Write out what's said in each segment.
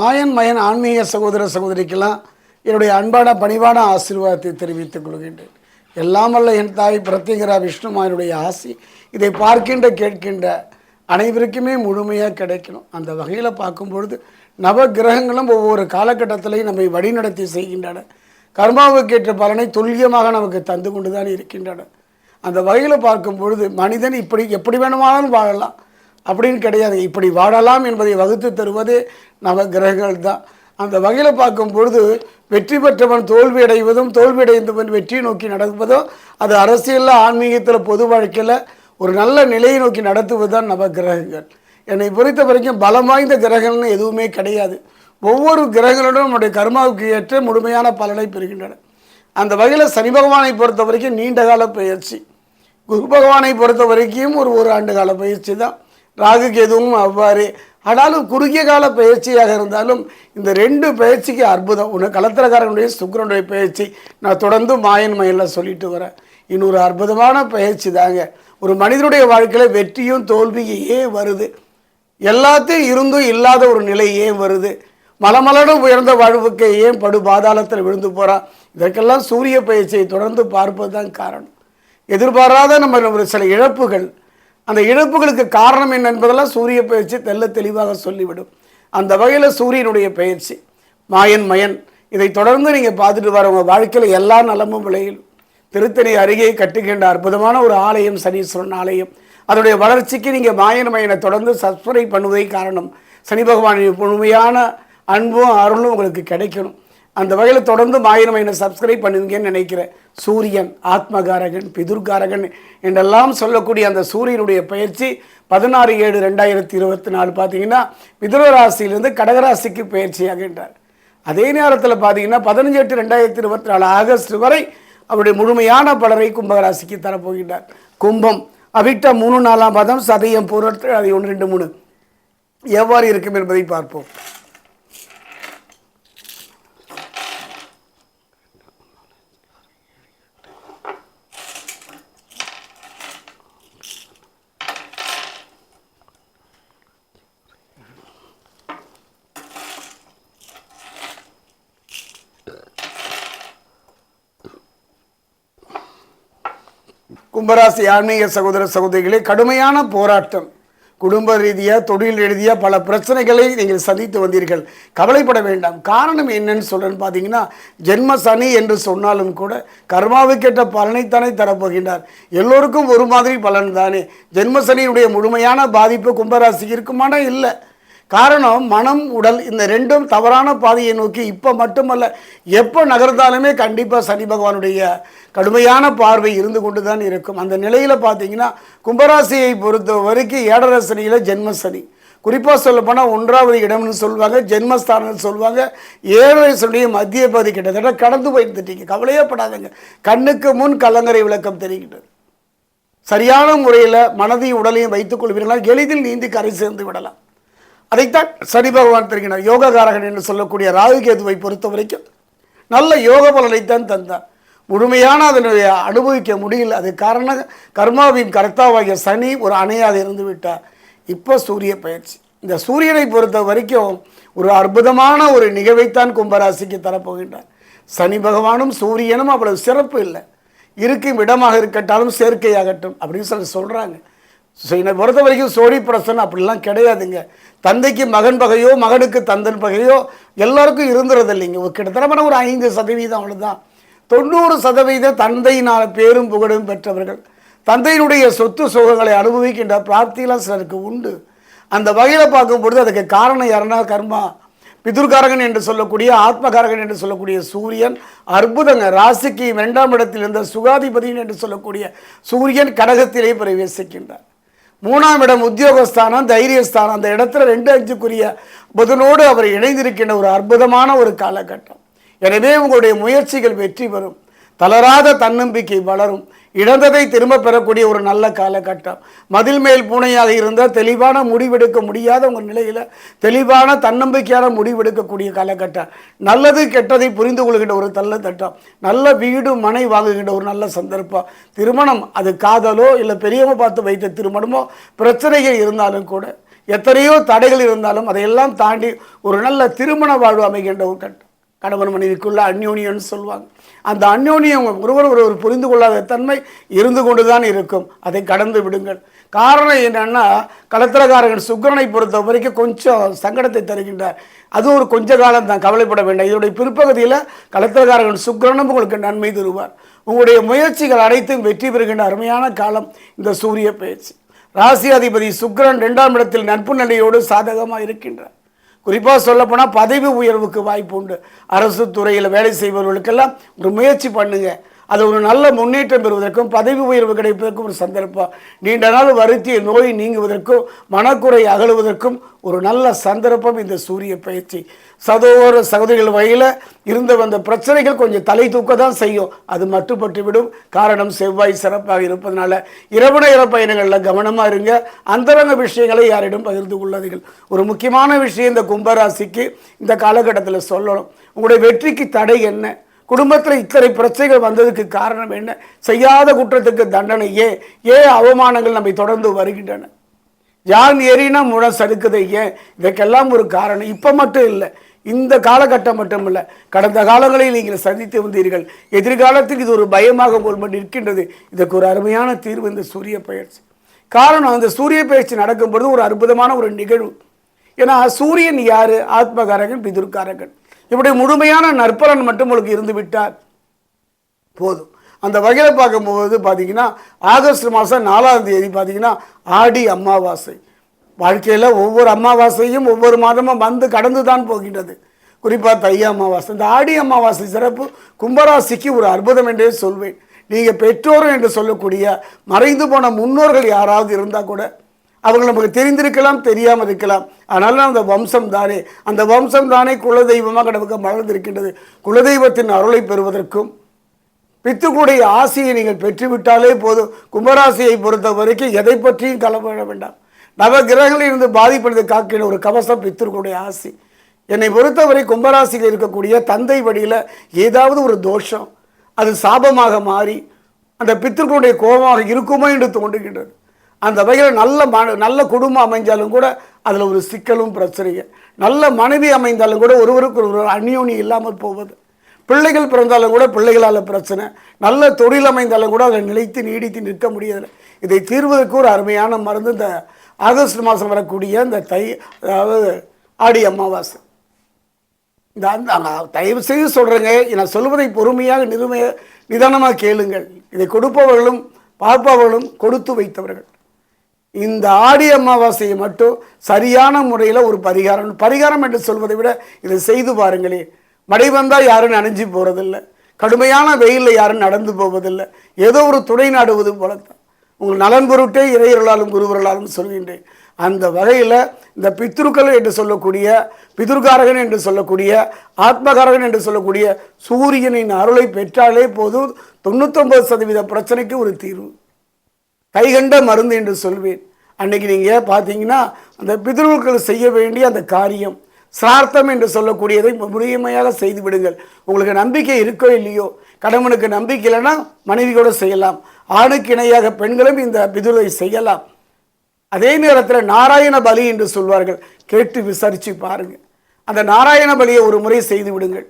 மாயன் மயன் ஆன்மீக சகோதர சகோதரிக்கெல்லாம் என்னுடைய அன்பான பணிவான ஆசீர்வாதத்தை தெரிவித்துக் கொள்கின்றேன். எல்லாம் அல்ல என் தாய் பிரத்யேகரா விஷ்ணுமாயனுடைய ஆசி. இதை பார்க்கின்ற கேட்கின்ற அனைவருக்குமே முழுமையாக கிடைக்கணும். அந்த வகையில் பார்க்கும் பொழுது நவ கிரகங்களும் ஒவ்வொரு காலகட்டத்திலையும் நம்மை வழிநடத்தி செய்கின்றன. கர்மாவுக்கேற்ற பலனை துல்லியமாக நமக்கு தந்து கொண்டு தான் இருக்கின்றன. அந்த வகையில் பார்க்கும் பொழுது மனிதன் இப்படி எப்படி வேணுமானாலும் வாழலாம். அப்படின்னு கிடையாது. இப்படி வாழலாம் என்பதை வகுத்து தருவதே நவ கிரகங்கள் தான். அந்த வகையில் பார்க்கும் பொழுது வெற்றி பெற்றவன் தோல்வி அடைவதும் தோல்வி அடைந்தவன் வெற்றியை நோக்கி நடப்பதும் அது அரசியலில் ஆன்மீகத்தில் பொது வாழ்க்கையில் ஒரு நல்ல நிலையை நோக்கி நடத்துவது தான் நவ கிரகங்கள். என்னை பொறுத்த வரைக்கும் பலம் வாய்ந்த கிரகங்கள்னு எதுவுமே கிடையாது. ஒவ்வொரு கிரகங்களுடன் நம்முடைய கர்மாவுக்கு ஏற்ற முழுமையான பலனை பெறுகின்றன. அந்த வகையில் சனி பகவானை பொறுத்த வரைக்கும் நீண்ட கால பயிற்சி. குரு பகவானை பொறுத்த வரைக்கும் ஒரு ஒரு ஆண்டு கால பயிற்சி தான். ராகு கேதுவும் அவ்வாறு. ஆனாலும் குறுகிய கால பயிற்சியாக இருந்தாலும் இந்த ரெண்டு பயிற்சிக்கு அற்புதம். ஒன்று கலத்திரக்காரனுடைய சுக்கரனுடைய பயிற்சி. நான் தொடர்ந்து மாயன் மயிலில் சொல்லிட்டு வரேன். இன்னொரு அற்புதமான பயிற்சி தாங்க. ஒரு மனிதனுடைய வாழ்க்கையில் வெற்றியும் தோல்வியும் ஏன் வருது. எல்லாத்தையும் இருந்தும் இல்லாத ஒரு நிலை ஏன் வருது. மலமலடு உயர்ந்த வாழ்வுக்கு ஏன் படு பாதாளத்தில் விழுந்து போகிறான் இதற்கெல்லாம் சூரிய பயிற்சியை தொடர்ந்து பார்ப்பது தான் காரணம். எதிர்பாராத நம்ம ஒரு சில இழப்புகள் அந்த இழப்புகளுக்கு காரணம் என்ன என்பதெல்லாம் சூரிய பயிற்சி தெல்ல தெளிவாக சொல்லிவிடும். அந்த வகையில் சூரியனுடைய பயிற்சி மாயன் மயன் இதை தொடர்ந்து நீங்கள் பார்த்துட்டு வர உங்கள் வாழ்க்கையில் எல்லா நலமும் விளையும். திருத்தணி அருகே கட்டுகின்ற அற்புதமான ஒரு ஆலயம் சனீஸ்வரன் ஆலயம். அதனுடைய வளர்ச்சிக்கு நீங்கள் மாயன் மயனை தொடர்ந்து சப்ஸ்கிரைப் பண்ணுவதே காரணம். சனி பகவானின் முழுமையான அன்பும் அருளும் உங்களுக்கு கிடைக்கணும். அந்த வகையில் தொடர்ந்து மாயிரம் என்னை சப்ஸ்கிரைப் பண்ணுவீங்கன்னு நினைக்கிறேன். சூரியன் ஆத்மகாரகன் பிதுர்காரகன் என்றெல்லாம் சொல்லக்கூடிய அந்த சூரியனுடைய பயிற்சி பதினாறு ஏழு ரெண்டாயிரத்தி இருபத்தி நாலு பார்த்தீங்கன்னா மிதுனராசியிலிருந்து கடகராசிக்கு பயிற்சியாகின்றார். அதே நேரத்தில் பார்த்தீங்கன்னா பதினஞ்சு எட்டு ரெண்டாயிரத்தி இருபத்தி நாலு ஆகஸ்ட் வரை அவருடைய முழுமையான பலரை கும்பராசிக்கு தரப்போகின்றார். கும்பம் அவிட்ட மூணு நாலாம் பதம் சதயம் பூரத்து அது ஒன்று ரெண்டு மூணு. எவ்வாறு இருக்கும் என்பதை பார்ப்போம். கும்பராசி ஆன்மீக சகோதர சகோதரிகளே கடுமையான போராட்டம். குடும்ப ரீதியாக தொழில் ரீதியாக பல பிரச்சனைகளை நீங்கள் சந்தித்து வந்தீர்கள். கவலைப்பட வேண்டாம். காரணம் என்னன்னு சொல்கிறேன்னு பார்த்தீங்கன்னா ஜென்ம சனி என்று சொன்னாலும் கூட கர்மாவுக்கேற்ற பலனைத்தானே தரப்போகின்றார். எல்லோருக்கும் ஒரு மாதிரி பலன் தானே. ஜென்ம சனியுடைய முழுமையான பாதிப்பு கும்பராசிக்கு இருக்குமானா? இல்லை. காரணம் மனம் உடல் இந்த ரெண்டும் தவறான பாதையை நோக்கி இப்போ மட்டுமல்ல எப்போ நகர்ந்தாலுமே கண்டிப்பாக சனி பகவானுடைய கடுமையான பார்வை இருந்து கொண்டு தான் இருக்கும். அந்த நிலையில் பார்த்தீங்கன்னா கும்பராசியை பொறுத்த வரைக்கும் ஏழரை சனியில் ஜென்ம சனி. குறிப்பாக சொல்லப்போனால் ஒன்றாவது இடம்னு சொல்லுவாங்க ஜென்மஸ்தானம்னு சொல்லுவாங்க. ஏழரை சொல்லி மத்திய பகுதி கிட்டத்தட்ட கடந்து போயிருந்துட்டீங்க கவலையே படாதங்க. கண்ணுக்கு முன் கலங்கரை விளக்கம் தெரிகின்றது. சரியான முறையில் மனதையும் உடலையும் வைத்துக் கொள்வீர்களால் எளிதில் நீந்தி கரை சேர்ந்து விடலாம். அதைத்தான் சனி பகவான் தெரிகிறார். யோககாரகன் என்று சொல்லக்கூடிய ராகுகேதுவை பொறுத்த வரைக்கும் நல்ல யோக பலனைத்தான் தந்தார் முழுமையான அதனுடைய அனுபவிக்க முடியல. அது காரணம் கர்மாவின் கர்த்தாவாகிய சனி ஒரு அணையாக இருந்து விட்டார். இப்போ சூரிய பயிற்சி. இந்த சூரியனை பொறுத்த வரைக்கும் ஒரு அற்புதமான ஒரு நிகழ்வைத்தான் கும்பராசிக்கு தரப்போகின்றார். சனி பகவானும் சூரியனும் அவ்வளவு சிறப்பு இல்லை. இருக்கும் இடமாக இருக்கட்டாலும் சேர்க்கையாகட்டும் அப்படின்னு சொல்லி சொல்கிறாங்க ஸோ என்னை பொறுத்த வரைக்கும் சோழி பிரசன் அப்படிலாம் கிடையாதுங்க. தந்தைக்கு மகன் பகையோ மகனுக்கு தந்தன் பகையோ எல்லாருக்கும் இருந்துறது இல்லைங்க ஒரு கிட்டத்தட்ட ஒரு ஐந்து சதவீதம் அவ்வளோதான் தொண்ணூறு சதவீத தந்தையினால் பேரும் புகழும் பெற்றவர்கள். தந்தையினுடைய சொத்து சுகங்களை அனுபவிக்கின்ற பிராப்தியெல்லாம் சிலருக்கு உண்டு. அந்த வகையில் பார்க்கும்பொழுது அதுக்கு காரணம் யாருன்னா கர்மா. பிதுர்காரகன் என்று சொல்லக்கூடிய ஆத்மகாரகன் என்று சொல்லக்கூடிய சூரியன் அற்புதங்க ராசிக்கு இரண்டாம் இடத்தில் இருந்த சுகாதிபதியன் என்று சொல்லக்கூடிய சூரியன் கடகத்திலே பிரவேசிக்கின்றார். மூணாம் இடம் உத்தியோகஸ்தானம் தைரியஸ்தானம். அந்த இடத்துல ரெண்டு அஞ்சுக்குரிய புதனோடு அவர் இணைந்திருக்கின்ற ஒரு அற்புதமான ஒரு காலகட்டம். எனவே உங்களுடைய முயற்சிகள் வெற்றி பெறும். தளராத தன்னம்பிக்கை வளரும். இழந்ததை திரும்ப பெறக்கூடிய ஒரு நல்ல காலகட்டம். மதில் மேல் பூனையாக இருந்தால் தெளிவான முடிவெடுக்க முடியாத உங்கள் நிலையில் தெளிவான தன்னம்பிக்கையான முடிவெடுக்கக்கூடிய காலகட்டம். நல்லது கெட்டதை புரிந்து கொள்கின்ற ஒரு நல்ல தட்டம். நல்ல வீடு மனை வாங்குகின்ற ஒரு நல்ல சந்தர்ப்பம். திருமணம் அது காதலோ இல்லை பெரியவங்க பார்த்து வைத்த திருமணமோ பிரச்சனைகள் இருந்தாலும் கூட எத்தனையோ தடைகள் இருந்தாலும் அதையெல்லாம் தாண்டி ஒரு நல்ல திருமண வாழ்வு அமைகின்ற ஒரு கட்டம். கணவன் மனைவிக்குள்ள அந்யோன்யம்னு சொல்லுவாங்க. அந்த அந்யோன்யம் ஒருவர் ஒருவர் புரிந்து கொள்ளாத தன்மை இருந்து கொண்டு தான் இருக்கும். அதை கடந்து விடுங்கள். காரணம் என்னன்னா கலத்திரக்காரர்கள் சுக்கிரனை பொறுத்த வரைக்கும் கொஞ்சம் சங்கடத்தை தருகின்றார். அது ஒரு கொஞ்ச காலம் தான் கவலைப்பட வேண்டாம். இதனுடைய பிற்பகுதியில் கலத்திரக்காரர்கள் சுக்கிரனும் உங்களுக்கு நன்மை தருவார். உங்களுடைய முயற்சிகள் அனைத்தும் வெற்றி பெறுகின்ற அருமையான காலம் இந்த சூரிய பயிற்சி ராசி அதிபதி சுக்கிரன் இரண்டாம் இடத்தில் நட்பு நிலையோடு சாதகமாக இருக்கின்றார். குறிப்பாக சொல்லப்போனால் பதவி உயர்வுக்கு வாய்ப்பு உண்டு. அரசு துறையில் வேலை செய்பவர்களுக்கெல்லாம் ஒரு முயற்சி பண்ணுங்கள் அது ஒரு நல்ல முன்னேற்றம் பெறுவதற்கும் பதவி உயர்வு கிடைப்பதற்கும் ஒரு சந்தர்ப்பம். நீண்ட நாள் வருத்திய நோய் நீங்குவதற்கும் மனக்குறை அகழுவதற்கும் ஒரு நல்ல சந்தர்ப்பம் இந்த சூரிய பயிற்சி. சதோர சகோதரிகள் வகையில் இருந்து வந்த பிரச்சனைகள் கொஞ்சம் தலை தூக்க தான் செய்யும். அது மட்டுப்பட்டு விடும். காரணம் செவ்வாய் சிறப்பாக இருப்பதனால இரவு நேர பயணங்களில் கவனமாக இருங்க. அந்தரங்க விஷயங்களை யாரிடம் பகிர்ந்து கொள்ளாதீர்கள். ஒரு முக்கியமான விஷயம் இந்த கும்பராசிக்கு இந்த காலகட்டத்தில் சொல்லணும். உங்களுடைய வெற்றிக்கு தடை என்ன? குடும்பத்தில் இத்தனை பிரச்சனைகள் வந்ததுக்கு காரணம் என்ன? செய்யாத குற்றத்துக்கு தண்டனையே ஏன் அவமானங்கள் நம்மை தொடர்ந்து வருகின்றன? யான் ஏறினா முழ சறுக்குதை ஏன் இதற்கெல்லாம் ஒரு காரணம். இப்போ மட்டும் இல்லை இந்த காலகட்டம் மட்டும் இல்லை கடந்த காலங்களில் நீங்கள் சந்தித்து வந்தீர்கள். எதிர்காலத்தில் இது ஒரு பயமாக போல் நிற்கின்றது. இதற்கு ஒரு அருமையான தீர்வு இந்த சூரிய பயிற்சி. காரணம் அந்த சூரிய பயிற்சி நடக்கும்பொழுது ஒரு அற்புதமான ஒரு நிகழ்வு. ஏன்னா சூரியன் யாரு? ஆத்மகாரகன் பிதுர்காரகன். இப்படி முழுமையான நற்பலன் மட்டும் உங்களுக்கு இருந்து விட்டார் போதும். அந்த வகையில் பார்க்கும்போது பார்த்தீங்கன்னா ஆகஸ்ட் மாதம் நாலாம் தேதி பார்த்தீங்கன்னா ஆடி அமாவாசை. வாழ்க்கையில் ஒவ்வொரு அமாவாசையும் ஒவ்வொரு மாதமும் வந்து கடந்து தான் போகின்றது. குறிப்பாக தை அமாவாசை. இந்த ஆடி அமாவாசை சிறப்பு கும்பராசிக்கு ஒரு அற்புதம் என்றே சொல்வேன். நீங்கள் பெற்றோரும் என்று சொல்லக்கூடிய மறைந்து போன முன்னோர்கள் யாராவது இருந்தால் கூட அவர்கள் நமக்கு தெரிந்திருக்கலாம் தெரியாமல் இருக்கலாம். ஆனாலும் அந்த வம்சம் தானே. அந்த வம்சம் தானே குலதெய்வமாக நமக்கு மலர்ந்திருக்கின்றது. குலதெய்வத்தின் அருளை பெறுவதற்கும் பித்துக்குடைய ஆசையை நீங்கள் பெற்றுவிட்டாலே போதும். கும்பராசியை பொறுத்த வரைக்கும் எதை பற்றியும் கலப்பட வேண்டாம். நவ கிரகங்களில் இருந்து பாதிப்படுத்த காக்கிற ஒரு கவசம் பித்திருக்குடைய ஆசி. என்னை பொறுத்தவரை கும்பராசியில் இருக்கக்கூடிய தந்தை வழியில் ஏதாவது ஒரு தோஷம் அது சாபமாக மாறி அந்த பித்திருக்களுடைய கோபமாக இருக்குமோ என்று தோன்றுகின்றது. அந்த வகையில் நல்ல மன நல்ல குடும்பம் அமைஞ்சாலும் கூட அதில் ஒரு சிக்கலும் பிரச்சனைங்க நல்ல மனைவி அமைந்தாலும் கூட ஒருவருக்கு ஒரு அந்யோனி இல்லாமல் போவது. பிள்ளைகள் பிறந்தாலும் கூட பிள்ளைகளால் பிரச்சனை. நல்ல தொழில் அமைந்தாலும் கூட அதில் நிலைத்து நீடித்து நிற்க முடியதில்லை இதை தீர்வதற்கு ஒரு அருமையான மருந்து இந்த ஆகஸ்ட் மாதம் வரக்கூடிய இந்த தை அதாவது ஆடி அமாவாசை. இந்த அந்த நான் தயவு செய்து சொல்கிறேங்க நான் சொல்வதை பொறுமையாக நிறுமைய நிதானமாக கேளுங்கள். இதை கொடுப்பவர்களும் பார்ப்பவர்களும் கொடுத்து வைத்தவர்கள். இந்த ஆடி அமாவாசையை மட்டும் சரியான முறையில் ஒரு பரிகாரம் பரிகாரம் என்று சொல்வதை விட இதை செய்து பாருங்களே. மழை வந்தால் யாரும் நனைஞ்சு போகிறதில்ல கடுமையான வெயிலில் யாரும் நடந்து போவதில்லை. ஏதோ ஒரு துணை நாடுவது போல தான் உங்கள் நலன் பொருட்டே இறையர்களாலும் குருவர்களாலும் சொல்கின்றேன். அந்த வகையில் இந்த பித்ருக்கள் என்று சொல்லக்கூடிய பிதுர்காரகன் என்று சொல்லக்கூடிய ஆத்மகாரகன் என்று சொல்லக்கூடிய சூரியனின் அருளை பெற்றாலே போதும் தொண்ணூத்தொம்பது சதவீத பிரச்சனைக்கு ஒரு தீர்வு. கைகண்ட மருந்து என்று சொல்வேன். அன்னைக்கு நீங்கள் பார்த்தீங்கன்னா அந்த பிதர்களுக்கு செய்ய வேண்டிய அந்த காரியம் சிரார்த்தம் என்று சொல்லக்கூடியதை முழுமையாக செய்து விடுங்கள். உங்களுக்கு நம்பிக்கை இருக்கோ இல்லையோ கணவனுக்கு நம்பிக்கை இல்லைன்னா மனைவி கூட செய்யலாம். ஆணுக்கு இணையாக பெண்களும் இந்த பிதுரை செய்யலாம். அதே நேரத்தில் நாராயண பலி என்று சொல்வார்கள். கேட்டு விசாரித்து பாருங்கள் அந்த நாராயண பலியை ஒரு முறை செய்து விடுங்கள்.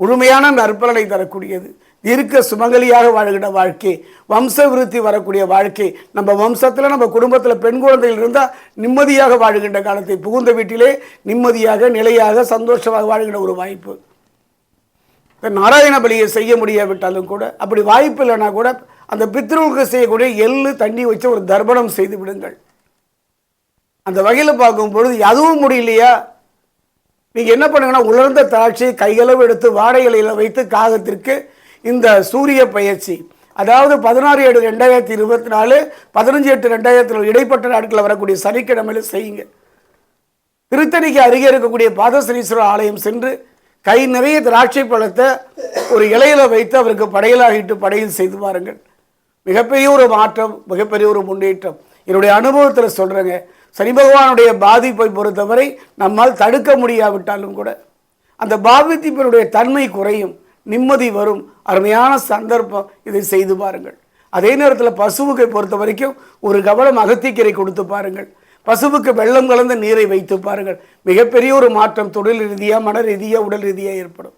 முழுமையான நற்பலனை தரக்கூடியது. இருக்க சுமங்கலியாக வாழ்கிற வாழ்க்கை வம்ச விருத்தி வரக்கூடிய வாழ்க்கை நம்ம வம்சத்தில் நம்ம குடும்பத்தில் பெண் குழந்தைகள் இருந்தால் நிம்மதியாக வாழ்கின்ற காலத்தை புகுந்த வீட்டிலே நிம்மதியாக நிலையாக சந்தோஷமாக வாழ்கிற ஒரு வாய்ப்பு. இப்போ நாராயண பலியை செய்ய முடியாவிட்டாலும் கூட அப்படி வாய்ப்பு இல்லைன்னா கூட அந்த பித்ருவுக்கு செய்யக்கூடிய எள்ளு தண்ணி வச்சு ஒரு தர்ப்பணம் செய்து விடுங்கள். அந்த வகையில் பார்க்கும் பொழுது அதுவும் முடியலையா? நீங்கள் என்ன பண்ணுங்கன்னா உலர்ந்த திராட்சை கைகளவு எடுத்து வாடை இலையில் வைத்து காகத்திற்கு இந்த சூரிய பயிற்சி. அதாவது பதினாறு ஏழு ரெண்டாயிரத்தி இருபத்தி நாலு பதினஞ்சு எட்டு ரெண்டாயிரத்தி இடைப்பட்ட நாட்களில் வரக்கூடிய சனிக்கிழமையில் செய்யுங்க. திருத்தணிக்கு அருகே இருக்கக்கூடிய பாதசனீஸ்வரர் ஆலயம் சென்று கை நிறைய திராட்சை பழத்தை ஒரு இலையில வைத்து அவருக்கு படையலாகிட்டு படையில் செய்து பாருங்கள். மிகப்பெரிய ஒரு மாற்றம் மிகப்பெரிய ஒரு முன்னேற்றம். என்னுடைய அனுபவத்தில் சொல்கிறேங்க சனி பகவானுடைய பாதிப்பை பொறுத்தவரை நம்மால் தடுக்க முடியாவிட்டாலும் கூட அந்த பாதிப்பினுடைய தன்மை குறையும். நிம்மதி வரும். அருமையான சந்தர்ப்பம் இதை செய்து பாருங்கள். அதே நேரத்தில் பசுவுக்கு பொறுத்த வரைக்கும் ஒரு கவலம் அகத்திக்கீரை கொடுத்து பாருங்கள். பசுவுக்கு வெள்ளம் கலந்த நீரை வைத்து பாருங்கள். மிகப்பெரிய ஒரு மாற்றம் தொழில் ரீதியாக மன ரீதியாக உடல் ரீதியாக ஏற்படும்.